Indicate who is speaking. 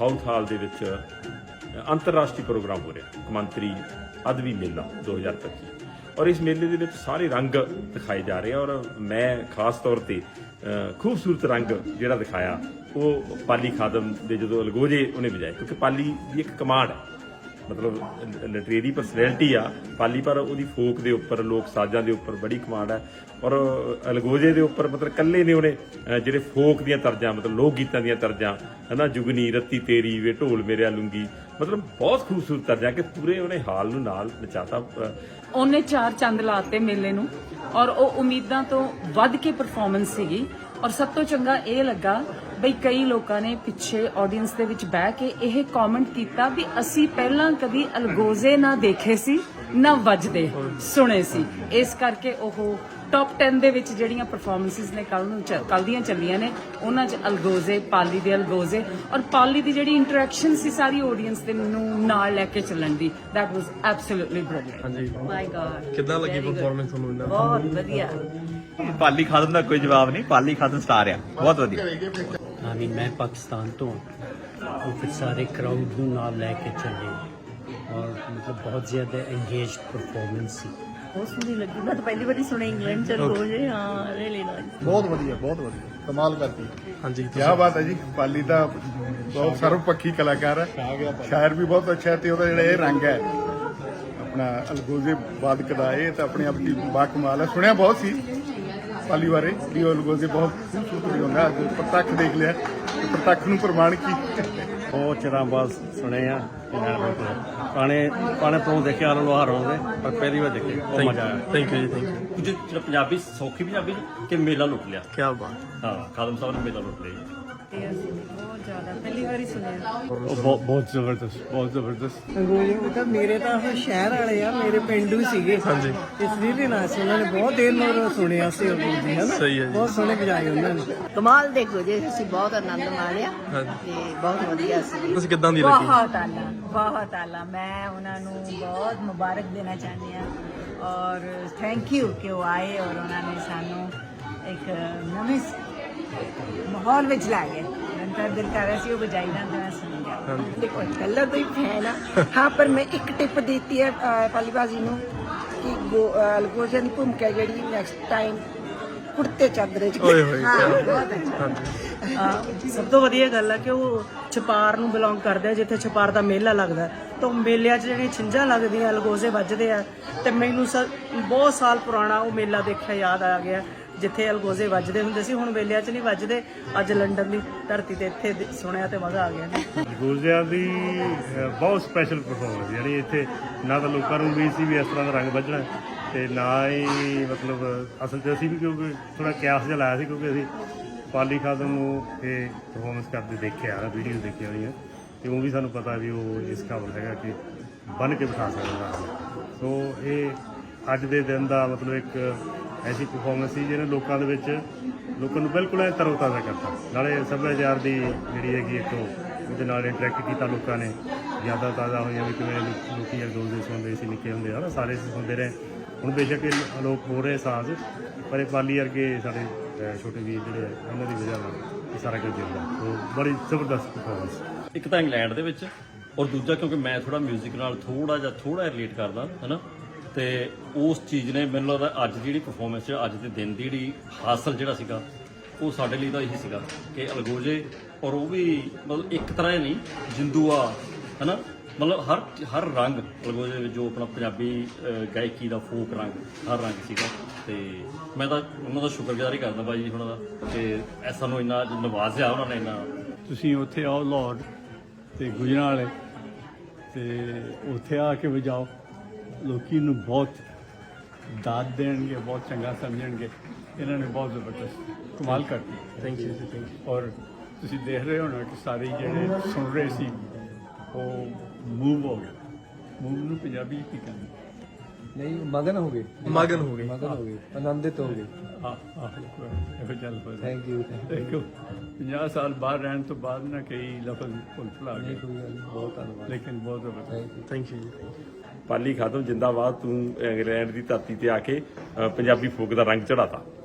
Speaker 1: ਹਾਲ ਦੇ ਵਿੱਚ ਅੰਤਰਰਾਸ਼ਟਰੀ ਪ੍ਰੋਗਰਾਮ ਹੋ ਰਿਹਾ ਕਮੰਤਰੀ ਅਦਵੀ ਮੇਲਾ 2025 ਔਰ ਇਸ ਮੇਲੇ ਦੇ ਵਿੱਚ ਸਾਰੇ ਰੰਗ ਦਿਖਾਏ ਜਾ ਰਹੇ ਆ ਔਰ ਮੈਂ ਖਾਸ ਤੌਰ ਤੇ ਖੂਬਸੂਰਤ ਰੰਗ ਜਿਹੜਾ ਦਿਖਾਇਆ, ਉਹ ਪਾਲੀ ਖਾਦਮ ਦੇ ਜਦੋਂ ਅਲਗੋਜੇ ਉਹਨੇ ਵਜਾਏ, ਕਿਉਂਕਿ ਪਾਲੀ ਦੀ ਇੱਕ ਕਮਾਂਡ ਹੈ। ਮਤਲਬ ਲਿਟਰੇਰੀ ਪਰਸਨੈਲਿਟੀ ਆ। ਪਾਲੀ ਪਰ ਉਹਦੀ ਫੋਕ ਦੇ ਉੱਪਰ ਲੋਕ ਸਾਜ਼ਾਂ ਦੇ ਉੱਪਰ ਬੜੀ ਕਮਾਂਡ ਹੈ ਔਰ ਅਲਗੋਜੇ ਦੇ ਉੱਪਰ ਮਤਲਬ ਕੱਲੇ ਨੇ ਉਹਨੇ ਜਿਹੜੇ ਫੋਕ ਦੀਆਂ ਤਰਜ਼ਾਂ ਮਤਲਬ ਲੋਕ ਗੀਤਾਂ ਦੀਆਂ ਤਰਜ਼ਾਂ ਹਨਾ ਜੁਗਨੀ ਰੱਤੀ ਤੇਰੀ ਵੇ ਢੋਲ ਮੇਰੇ ਲੁੰਗੀ। ਮਤਲਬ ਬਹੁਤ ਖੂਬਸੂਰਤ ਤਰਜ਼ਾ ਕਿ ਪੂਰੇ ਉਹਨੇ ਹਾਲ ਨੂੰ ਨਾਲ ਨਚਾਤਾ ਅਹ,
Speaker 2: ਉਹਨੇ ਚਾਰ ਚੰਦ ਲਾਤੇ ਮੇਲੇ ਨੂੰ ਔਰ ਉਹ ਉਮੀਦਾਂ ਤੋਂ ਵੱਧ ਕੇ ਪਰਫਾਰਮੈਂਸ ਸੀਗੀ। ਔਰ ਸਭ ਤੋਂ ਚੰਗਾ ਇਹ ਲੱਗਾ ਬਈ ਕਈ ਲੋਕਾਂ ਨੇ ਪਿੱਛੇ ਆਡੀਅנס ਦੇ ਵਿੱਚ ਬਹਿ ਕੇ ਇਹ ਕਮੈਂਟ ਕੀਤਾ ਵੀ ਅਸੀਂ ਪਹਿਲਾਂ ਕਦੀ ਅਲਗੋਜ਼ੇ ਨਾ ਦੇਖੇ ਸੀ ਨਾ ਵੱਜਦੇ ਸੁਣੇ ਸੀ। ਇਸ ਕਰਕੇ ਉਹ ਟੌਪ 10 ਦੇ ਵਿੱਚ ਜਿਹੜੀਆਂ ਪਰਫਾਰਮੈਂਸਸ ਨੇ ਕੱਲ ਨੂੰ ਕੱਲ ਦੀਆਂ ਚੱਲੀਆਂ ਨੇ ਉਹਨਾਂ 'ਚ ਅਲਗੋਜ਼ੇ ਪਾਲੀ ਦੇ ਅਲਗੋਜ਼ੇ ਔਰ ਪਾਲੀ ਦੀ ਜਿਹੜੀ ਇੰਟਰੈਕਸ਼ਨ ਸੀ ਸਾਰੀ ਆਡੀਅנס ਦੇ ਨੂੰ ਨਾਲ ਲੈ ਕੇ ਚੱਲਣ ਦੀ that was absolutely
Speaker 3: brilliant
Speaker 4: my god
Speaker 3: ਕਿੱਦਾਂ ਲੱਗੀ ਪਰਫਾਰਮੈਂਸ ਤੁਹਾਨੂੰ ਇਹਨਾਂ
Speaker 4: ਬਹੁਤ ਵਧੀਆ।
Speaker 5: ਪਾਲੀ ਖਾਦਮ ਦਾ ਕੋਈ ਜਵਾਬ ਨਹੀਂ ਪਾਲੀ ਖਾਦਮ ਸਟਾਰ ਆ। ਬਹੁਤ ਵਧੀਆ।
Speaker 6: I mean, ਮੈਂ ਪਾਕਿਸਤਾਨ ਤੋਂ। ਉਹ ਫਿਰ ਸਾਰੇ ਕਰਾਊਡ ਨੂੰ ਨਾਲ ਲੈ ਕੇ ਚੱਲੇ। ਔਰ ਮਤਲਬ ਬਹੁਤ ਜ਼ਿਆਦਾ ਇੰਗੇਜਡ ਪਰਫਾਰਮੈਂਸ ਸੀ।
Speaker 4: ਬਹੁਤ ਸੋਹਣੀ ਲੱਗੀ। ਮੈਂ ਤਾਂ ਪਹਿਲੀ ਵਾਰੀ ਸੁਣਿਆ ਇੰਗਲੈਂਡ ਚ ਹੋ ਜੇ ਹਾਂ ਰੀਲੀ ਨਾਈਸ
Speaker 7: ਬਹੁਤ ਵਧੀਆ ਬਹੁਤ ਵਧੀਆ। ਕਮਾਲ ਕਰਤੀ।
Speaker 3: ਹਾਂਜੀ
Speaker 7: ਕੀ ਬਾਤ ਹੈ ਜੀ। ਪਾਲੀ ਦਾ ਬਹੁਤ ਸਰਵਪੱਖੀ ਕਲਾਕਾਰ ਹੈ। ਸ਼ਾਇਰ ਵੀ ਬਹੁਤ ਅੱਛਾ ਹੈ ਤੇ ਉਹਦਾ ਜਿਹੜਾ ਇਹ ਰੰਗ ਹੈ ਆਪਣਾ ਅਲਗੋਜ਼ੇ ਬਾਦਕ ਦਾ ਇਹ ਤਾਂ ਆਪਣੇ ਆਪ ਦੀ ਬਾ ਕਮਾਲ ਹੈ। ਸੁਣਿਆ ਬਹੁਤ ਸੀ। ਪਾਲੀ ਬਾਰੇ ਉਹ ਅਲਗੋਜ਼ੇ ਬਹੁਤ ਖੂਬਸੂਰਤ ਹੁੰਦਾ ਅੱਜ ਪ੍ਰਤੱਖ ਦੇਖ ਲਿਆ ਤੇ ਪ੍ਰਤੱਖ ਨੂੰ ਪ੍ਰਮਾਣ ਕੀ?
Speaker 8: ਬਹੁਤ ਚਿਰਾਂ ਬਾਅਦ ਸੁਣੇ ਆ ਇਹਨਾਂ ਨੇ ਪੁਰਾਣੇ ਪੁਰਾਣੇ ਪ੍ਰੋਗਰਾਮ ਦੇਖੇ ਆ ਲੋਹਾਰ ਆਉਂਦੇ ਪਰ ਪਹਿਲੀ ਵਾਰ ਦੇਖੇ ਬਹੁਤ ਮਜ਼ਾ ਆਇਆ।
Speaker 3: Thank you ji thank you
Speaker 8: ਜਿਹੜਾ ਪੰਜਾਬੀ ਸੌਖੀ ਪੰਜਾਬੀ ਕਿ ਮੇਲਾ ਲੁੱਟ ਲਿਆ?
Speaker 3: ਕੀ ਬਾਤ।
Speaker 8: ਹਾਂ ਖਾਦਮ ਸਾਹਿਬ ਨੇ ਮੇਲਾ ਲੁੱਟ ਲਿਆ
Speaker 4: ਵਾਰੀ ਸੁਣਿਆ।
Speaker 8: ਉਹ ਬਹੁਤ ਬਹੁਤ ਜ਼ਬਰਦਸਤ ਬਹੁਤ ਜ਼ਬਰਦਸਤ।
Speaker 9: ਉਹ ਤਾਂ ਮੇਰੇ ਤਾਂ ਉਹ ਸ਼ਹਿਰ ਵਾਲੇ ਆ ਮੇਰੇ ਪਿੰਡੂ ਸੀਗੇ।
Speaker 3: ਹਾਂਜੀ।
Speaker 9: ਇਸ ਲਈ ਨਾ ਸੀ ਉਹਨਾਂ ਨੇ ਬਹੁਤ ਦੇਰ ਨਾਲ ਸੁਣਿਆ ਸੀ ਉਹ ਜੀ ਹਨਾ?
Speaker 3: ਸਹੀ ਹੈ ਜੀ।
Speaker 9: ਬਹੁਤ ਸੋਹਣੇ ਵਜਾਏ ਉਹਨਾਂ ਨੇ।
Speaker 4: ਕਮਾਲ ਦੇ ਗੁਜੇ ਅਸੀਂ ਬਹੁਤ ਆਨੰਦ ਮਾਣਿਆ ਤੇ ਬਹੁਤ ਵਧੀਆ ਸੀ।
Speaker 3: ਤੁਸੀਂ ਕਿੱਦਾਂ ਦੀ ਲੱਗੀ?
Speaker 10: ਬਹੁਤ ਆਲਾ ਬਹੁਤ ਆਲਾ। ਮੈਂ ਉਹਨਾਂ ਨੂੰ ਬਹੁਤ ਮੁਬਾਰਕ ਦੇਣਾ ਚਾਹੁੰਦੀ ਹਾਂ ਔਰ ਥੈਂਕ ਯੂ ਕਿ ਉਹ ਆਏ ਔਰ ਉਹਨਾਂ ਨੇ ਸਾਨੂੰ ਇੱਕ ਨਵੇਂ ਮਾਹੌਲ ਵਿੱਚ ਲਾ ਗਏ। ਤਾਂ ਦਿਲ ਕਰ ਰਿਹਾ ਸੀ ਉਹ ਨਾ ਤਾਂ ਮੈਂ ਸੁਣ ਗਿਆ
Speaker 9: ਦੇਖੋ ਕੱਲਾ ਤੋਂ ਹੀ ਫੈਨ ਆ। ਹਾਂ ਪਰ ਮੈਂ ਇੱਕ ਟਿਪ ਦਿੱਤੀ ਹੈ ਪਾਲੀਬਾਜ਼ੀ ਨੂੰ ਕਿ ਗੋ- ਅਹ, ਲਗੋਜਨ ਦੀ ਭੂਮਿਕਾ ਜਿਹੜੀ ਨੈਕਸਟ ਟਾਈਮ ਕੁੜਤੇ ਚਾਦਰੇ ਚ
Speaker 3: ਓਏ ਹੋਏ।
Speaker 11: ਸਭ ਤੋਂ ਵਧੀਆ ਗੱਲ ਹੈ ਕਿ ਉਹ ਛਪਾਰ ਨੂੰ ਬਿਲੋਂਗ ਕਰਦੇ ਆ ਜਿੱਥੇ ਛਪਾਰ ਦਾ ਮੇਲਾ ਲੱਗਦਾ। ਤਾਂ ਮੇਲਿਆਂ 'ਚ ਜਿਹੜੀਆਂ ਛਿੰਝਾਂ ਲੱਗਦੀਆਂ ਲਗੋਜ਼ੇ ਵੱਜਦੇ ਆ ਤੇ ਮੈਨੂੰ ਬਹੁਤ ਸਾਲ ਪੁਰਾਣਾ ਉਹ ਮੇਲਾ ਦੇਖਿਆ ਯਾਦ ਆ ਗਿਆ। ਜਿੱਥੇ ਅਲਗੋਜ਼ੇ ਵੱਜਦੇ ਹੁੰਦੇ ਸੀ ਹੁਣ ਵੇਲਿਆਂ 'ਚ ਨਹੀਂ ਵੱਜਦੇ ਅੱਜ ਲੰਡਨ ਦੀ ਧਰਤੀ ਤੇ ਇੱਥੇ ਦੇ- ਸੁਣਿਆ ਤੇ ਮਜ਼ਾ ਆ ਗਿਆ
Speaker 8: ਗੁਰਜਿਆਂ ਦੀ ਅਹ, ਬਹੁਤ ਸਪੈਸ਼ਲ ਪਰਫਾਰਮੈਂਸ ਜਿਹੜੀ ਇੱਥੇ ਨਾ ਤਾਂ ਲੋਕਾਂ ਨੂੰ ਵੀ ਸੀ ਵੀ ਇਸ ਤਰ੍ਹਾਂ ਦਾ ਰੰਗ ਵੱਜਣਾ ਤੇ ਨਾ ਹੀ ਮਤਲਬ ਅਸਲ 'ਚ ਅਸੀਂ ਵੀ ਕਿਉਂਕਿ ਥੋੜਾ ਕਿਆਸ ਜਿਹਾ ਲਾਇਆ ਸੀ ਕਿਉਂਕਿ ਅਸੀਂ ਪਾਲੀ ਖਾਦਮ ਨੂੰ ਇਹ ਪਰਫਾਰਮੈਂਸ ਕਰਦੇ ਦੇਖਿਆ ਵੀਡੀਓ ਦੇਖੀ ਹੋਈਆਂ ਤੇ ਉਹ ਵੀ ਸਾਨੂੰ ਪਤਾ ਵੀ ਉਹ ਇਸ ਕਾਬਲ ਹੈਗਾ ਕਿ ਬਨ ਕੇ ਬਿਠਾ ਸਕਦਾ ਸੋ ਇਹ ਅੱਜ ਦੇ ਦਿਨ ਦਾ ਮਤਲਬ ਇੱਕ ਐਸੀ ਪਰਫਾਰਮੈਂਸ ਸੀ ਜਿਹਨੇ ਲੋਕਾਂ ਦੇ ਵਿੱਚ ਲੋਕਾਂ ਨੂੰ ਬਿਲਕੁਲ ਐ ਤਰੋਤਾਜ਼ਾ ਕਰਤਾ। ਨਾਲੇ ਸੱਭਿਆਚਾਰ ਦੀ ਜਿਹੜੀ ਹੈਗੀ ਇੱਕ ਉਹਦੇ ਨਾਲ ਇੰਟਰੈਕਟ ਕੀਤਾ ਲੋਕਾਂ ਨੇ। ਜ਼ਿਆਦਾ ਤਾਜ਼ਾ ਹੋਈਆਂ ਵੀ ਕਿਵੇਂ ਲੋਕ- ਲੋਕੀ ਅਲਗੋਜ਼ੇ ਸੁਣਦੇ ਸੀ ਨਿੱਕੇ ਹੁੰਦੇ ਹਨਾ ਸਾਰੇ ਸੁਣਦੇ ਰਹੇ। ਹੁਣ ਬੇਸ਼ੱਕ ਇਹ ਲੋਕ ਹੋ ਰਹੇ ਸਾਜ਼ ਪਰ ਇਹ ਪਾਲੀ ਵਰਗੇ ਸਾਡੇ ਛੋਟੇ ਵੀਰ ਜਿਹੜੇ ਆ, ਉਹਨਾਂ ਦੀ ਵਜ੍ਹਾ ਨਾਲ ਇਹ ਸਾਰਾ ਕੁਝ ਜਿੰਦਾ ਸੋ ਬੜੀ ਜ਼ਬਰਦਸਤ ਪਰਫਾਰਮੈਂਸ
Speaker 12: ਇੱਕ ਤਾਂ ਇੰਗਲੈਂਡ ਦੇ ਵਿੱਚ ਔਰ ਦੂਜਾ ਕਿਉਂਕਿ ਮੈਂ ਥੋੜਾ 뮤직 ਨਾਲ ਥੋੜਾ ਜਿਹਾ ਥੋੜਾ ਰਿਲੇਟ ਕਰਦਾ ਹਨਾ? ਤੇ ਉਸ ਚੀਜ਼ ਨੇ ਮੈਨੂੰ ਲੱਗਦਾ ਅੱਜ ਦੀ ਜਿਹੜੀ ਪਰਫਾਰਮੈਂਸ ਅੱਜ ਦੇ ਦਿਨ ਦੀ ਜਿਹੜੀ ਹਾਸਲ ਜਿਹੜਾ ਸੀਗਾ, ਉਹ ਸਾਡੇ ਲਈ ਤਾਂ ਇਹੀ ਸੀਗਾ ਕਿ ਅਲਗੋਜੇ ਔਰ ਉਹ ਵੀ ਮਤਲਬ ਇੱਕ ਤਰ੍ਹਾਂ ਹੀ ਨਹੀਂ, ਜਿੰਦੂਆ, ਹਨਾ? ਮਤਲਬ ਹਰ ਹਰ ਰੰਗ ਅਲਗੋਜੇ ਵਿੱਚ ਜੋ ਆਪਣਾ ਪੰਜਾਬੀ ਗਾਇਕੀ ਦਾ ਫੋਕ ਰੰਗ, ਹਰ ਰੰਗ ਸੀਗਾ। ਤੇ ਮੈਂ ਤਾਂ ਉਹਨਾਂ ਦਾ ਸ਼ੁਕਰਗੁਜ਼ਾਰ ਹੀ ਕਰਦਾ ਬਾਈ ਜੀ ਉਹਨਾਂ ਦਾ ਕਿ ਇਹ ਸਾਨੂੰ ਇੰਨਾ ਨਵਾਜ਼ਿਆ ਉਹਨਾਂ ਨੇ ਇੰਨਾ।
Speaker 8: ਤੁਸੀਂ ਉੱਥੇ ਆਓ ਲਾਹੌਰ ਤੇ ਗੁਜਰਾਂ ਵਾਲੇ ਤੇ ਉੱਥੇ ਆ ਕੇ ਵਜਾਓ। ਲੋਕੀ ਨੂੰ ਬਹੁਤ ਦਾਦ ਦੇਣਗੇ ਬਹੁਤ ਚੰਗਾ ਸਮਝਣਗੇ। ਇਹਨਾਂ ਨੇ ਬਹੁਤ ਜ਼ਬਰਦਸਤ ਕਮਾਲ ਕਰਤੀ।
Speaker 3: ਥੈਂਕ ਯੂ ਥੈਂਕ ਯੂ
Speaker 8: ਔਰ ਤੁਸੀਂ ਦੇਖ ਰਹੇ ਹੋ ਨਾ ਕਿ ਸਾਰੇ ਜਿਹੜੇ ਸੁਣ ਰਹੇ ਸੀ ਉਹ ਮੂਵ ਹੋ ਗਏ। ਮੂਵ ਨੂੰ ਪੰਜਾਬੀ 'ਚ ਕੀ ਕਹਿੰਦੇ?
Speaker 3: ਨਹੀਂ ਮਗਨ ਹੋ ਗਏ। ਮਗਨ ਹੋ ਗਏ। ਮਗਨ ਹੋ ਗਏ ਆਨੰਦਿਤ ਹੋ ਗਏ।
Speaker 8: ਆ ਆ ਇਹੋ ਚੱਲ ਪਏ
Speaker 3: ਥੈਂਕ ਯੂ
Speaker 8: ਦੇਖੋ 50 ਸਾਲ ਬਾਹਰ ਰਹਿਣ ਤੋਂ ਬਾਅਦ ਨਾ ਕਈ ਲਫ਼ਜ਼ ਭੁੱਲ ਭੁਲਾ ਗਏ।
Speaker 3: ਕੋਈ ਗੱਲ ਨਹੀਂ ਬਹੁਤ ਧੰਨਵਾਦ।
Speaker 8: ਲੇਕਿਨ ਬਹੁਤ ਜ਼ਬਰਦਸਤ।
Speaker 3: ਥੈਂਕ ਯੂ ਜੀ
Speaker 1: ਪਾਲੀ ਖਾਦਮ ਜਿੰਦਾਬਾਦ, ਤੂੰ ਇੰਗਲੈਂਡ ਦੀ ਧਰਤੀ ਤੇ ਆ ਕੇ ਪੰਜਾਬੀ ਫੋਕ ਦਾ ਰੰਗ ਚੜਾਤਾ